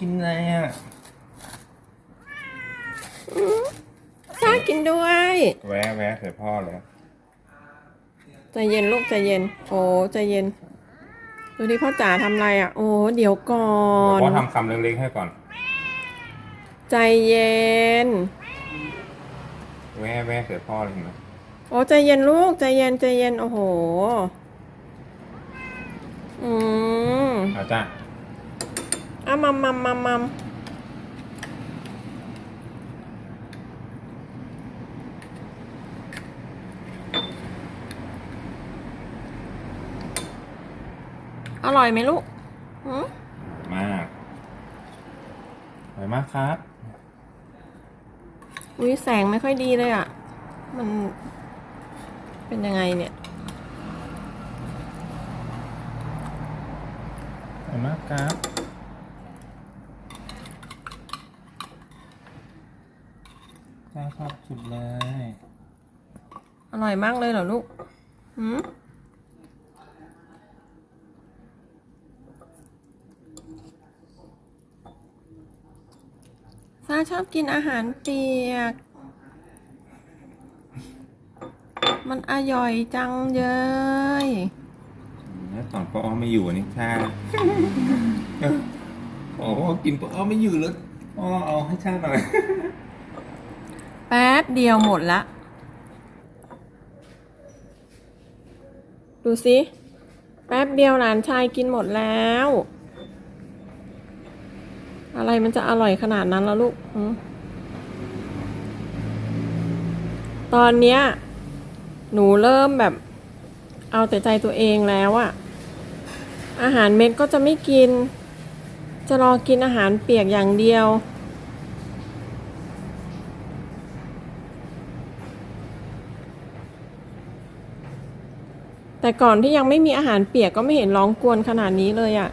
กินอะไรอะซ่ากินด้วย แวะแวะใส่พ่อเลยใจเย็นลูกใจเย็น โอ้ใจเย็น ดูดิพ่อจ๋าทำอะไรอะ โอ้เดี๋ยวก่อเดี๋ยวนพ่อทำคำเล็กๆให้ก่อน ใจเย็น แวะแวะใส่พ่อเลยเห็นไหมโอ้ใจเย็นลูกใจเย็นใจเย็นโอ้โห อืมเอาจ้ะ อะมัมมัมมัมมัมอร่อยไหมลูกหืมมากอร่อยมากครับ อุ้ยแสงไม่ค่อยดีเลยอะ มันเป็นยังไงเนี่ยอร่อยมากครับาชอบสุดเลย อร่อยมากเลยเหรอลูกหืมซาชอบกินอาหารเปียก มันอร่อยจังเลยแล้วตอนพ่ออ้อไม่อยู่นี่ชาโอ้พ่อกินพ่ออ้อไม่อยู่แล้วพ่อเอาให้ชาหน่อย แป๊บเดียวหมดละ ดูสิ แป๊บเดียวหลานชายกินหมดแล้ว อะไรมันจะอร่อยขนาดนั้นแล้วลูก ตอนเนี้ย หนูเริ่มแบบ เอาแต่ใจตัวเองแล้วอะอาหารเม็ดก็จะไม่กิน จะรอกินอาหารเปียกอย่างเดียว แต่ก่อนที่ยังไม่มีอาหารเปียกก็ไม่เห็นร้องกวนขนาดนี้เลยอะ่ะ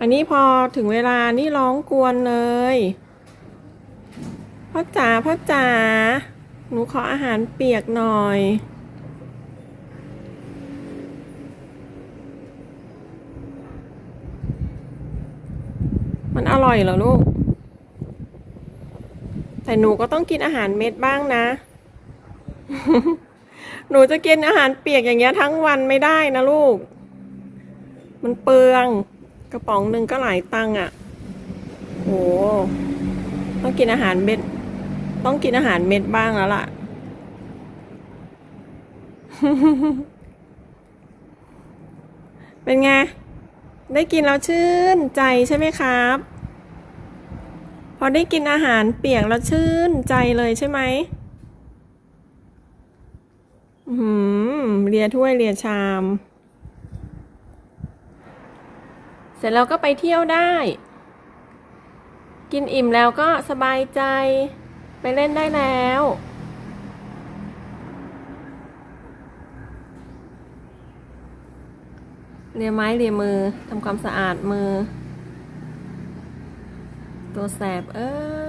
อันนี้พอถึงเวลานี่ร้องกวนเลยพ่อจ๋าพ่อจ๋าหนูขออาหารเปียกหน่อย มันอร่อยเหรอลูก แต่หนูก็ต้องกินอาหารเม็ดบ้างนะ หนูจะกินอาหารเปียกอย่างเงี้ยทั้งวันไม่ได้นะลูก มันเปลืองกระป๋องหนึ่งก็หลายตังค์อะ่ะโหต้องกินอาหารเม็ด ต้องกินอาหารเม็ดบ้างแล้วล่ะ เป็นไง ได้กินแล้วชื่นใจใช่ไหมครับ พอได้กินอาหารเปียกแล้วชื่นใจเลยใช่ไหม อืมเลียถ้วยเลียชาม เสร็จแล้วก็ไปเที่ยวได้ กินอิ่มแล้วก็สบายใจ ไปเล่นได้แล้ว เลียไม้เลียมือทำความสะอาดมือ ตัวแสบเอ้ย